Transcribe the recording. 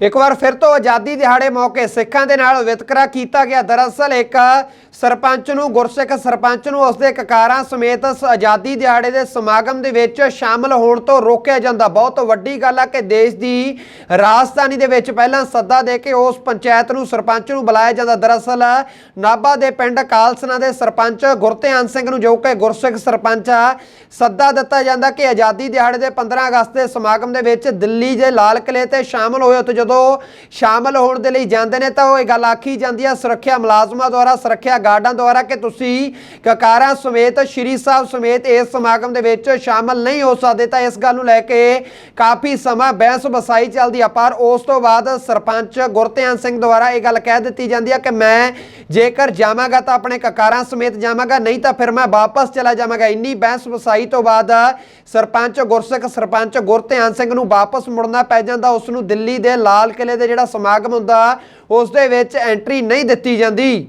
ਇੱਕ ਵਾਰ ਫਿਰ ਤੋਂ ਆਜ਼ਾਦੀ ਦਿਹਾੜੇ ਮੌਕੇ ਸਿੱਖਾਂ ਦੇ ਨਾਲ ਵਿਤਕਰਾ ਕੀਤਾ ਗਿਆ। ਦਰਅਸਲ ਇੱਕ ਸਰਪੰਚ ਨੂੰ, ਗੁਰਸਿੱਖ ਸਰਪੰਚ ਨੂੰ ਉਸਦੇ ਕਕਾਰਾਂ ਸਮੇਤ ਇਸ ਆਜ਼ਾਦੀ ਦਿਹਾੜੇ ਦੇ ਸਮਾਗਮ ਦੇ ਵਿੱਚ ਸ਼ਾਮਲ ਹੋਣ ਤੋਂ ਰੋਕਿਆ ਜਾਂਦਾ। ਬਹੁਤ ਵੱਡੀ ਗੱਲ ਆ ਕਿ ਦੇਸ਼ ਦੀ ਰਾਜਧਾਨੀ ਦੇ ਵਿੱਚ ਪਹਿਲਾਂ ਸੱਦਾ ਦੇ ਕੇ ਉਸ ਪੰਚਾਇਤ ਨੂੰ, ਸਰਪੰਚ ਨੂੰ ਬੁਲਾਇਆ ਜਾਂਦਾ। ਦਰਅਸਲ ਨਾਭਾ ਦੇ ਪਿੰਡ ਕਾਲਸਨਾ ਦੇ ਸਰਪੰਚ ਗੁਰਧਿਆਨ ਸਿੰਘ ਨੂੰ, ਜੋ ਕਿ ਗੁਰਸਿੱਖ ਸਰਪੰਚ ਆ, ਸੱਦਾ ਦਿੱਤਾ ਜਾਂਦਾ ਕਿ ਆਜ਼ਾਦੀ ਦਿਹਾੜੇ ਦੇ 15 ਅਗਸਤ ਦੇ ਸਮਾਗਮ ਦੇ ਵਿੱਚ ਦਿੱਲੀ ਦੇ ਲਾਲ ਕਿਲੇ ਤੇ ਸ਼ਾਮਲ ਹੋਏ। ਉੱਥੇ ਜਦੋਂ ਸ਼ਾਮਲ ਹੋਣ ਦੇ ਲਈ ਜਾਂਦੇ ਨੇ ਤਾਂ ਉਹ ਇਹ ਗੱਲ ਆਖੀ ਜਾਂਦੀ ਹੈ ਸੁਰੱਖਿਆ ਮੁਲਾਜ਼ਮਾਂ ਦੁਆਰਾ, ਸੁਰੱਖਿਆ ਗਾਰਡਾਂ ਦੁਆਰਾ ਕਿ ਤੁਸੀਂ ਕਕਾਰਾਂ ਸਮੇਤ, ਸ਼੍ਰੀ ਸਾਹਿਬ ਸਮੇਤ ਇਸ ਸਮਾਗਮ ਦੇ ਵਿੱਚ ਸ਼ਾਮਲ ਨਹੀਂ ਹੋ ਸਕਦੇ। ਤਾਂ ਇਸ ਗੱਲ ਨੂੰ ਲੈ ਕੇ ਕਾਫੀ ਸਮਾਂ ਬਹਿਸ ਬਸਾਈ ਚੱਲਦੀ ਆ, ਪਰ ਉਸ ਤੋਂ ਬਾਅਦ ਸਰਪੰਚ ਗੁਰਧਿਆਨ ਸਿੰਘ ਦੁਆਰਾ ਇਹ ਗੱਲ ਕਹਿ ਦਿੱਤੀ ਜਾਂਦੀ ਹੈ ਕਿ ਮੈਂ ਜੇਕਰ ਜਾਵਾਂਗਾ ਤਾਂ ਆਪਣੇ ਕਕਾਰਾਂ ਸਮੇਤ ਜਾਵਾਂਗਾ, ਨਹੀਂ ਤਾਂ ਫਿਰ ਮੈਂ ਵਾਪਸ ਚਲਾ ਜਾਵਾਂਗਾ। ਇੰਨੀ ਬਹਿਸ ਵਸਾਈ ਤੋਂ ਬਾਅਦ ਸਰਪੰਚ ਗੁਰਸਿੱਖ, ਸਰਪੰਚ ਗੁਰਧਿਆਨ ਸਿੰਘ ਨੂੰ ਵਾਪਸ ਮੁੜਨਾ ਪੈ ਜਾਂਦਾ, ਉਸ ਨੂੰ ਦਿੱਲੀ ਦੇ ਲਾ ਲਾਲ ਕਿਲੇ ਦੇ ਜਿਹੜਾ ਸਮਾਗਮ ਹੁੰਦਾ ਉਸ ਦੇ ਵਿੱਚ ਐਂਟਰੀ ਨਹੀਂ ਦਿੱਤੀ ਜਾਂਦੀ।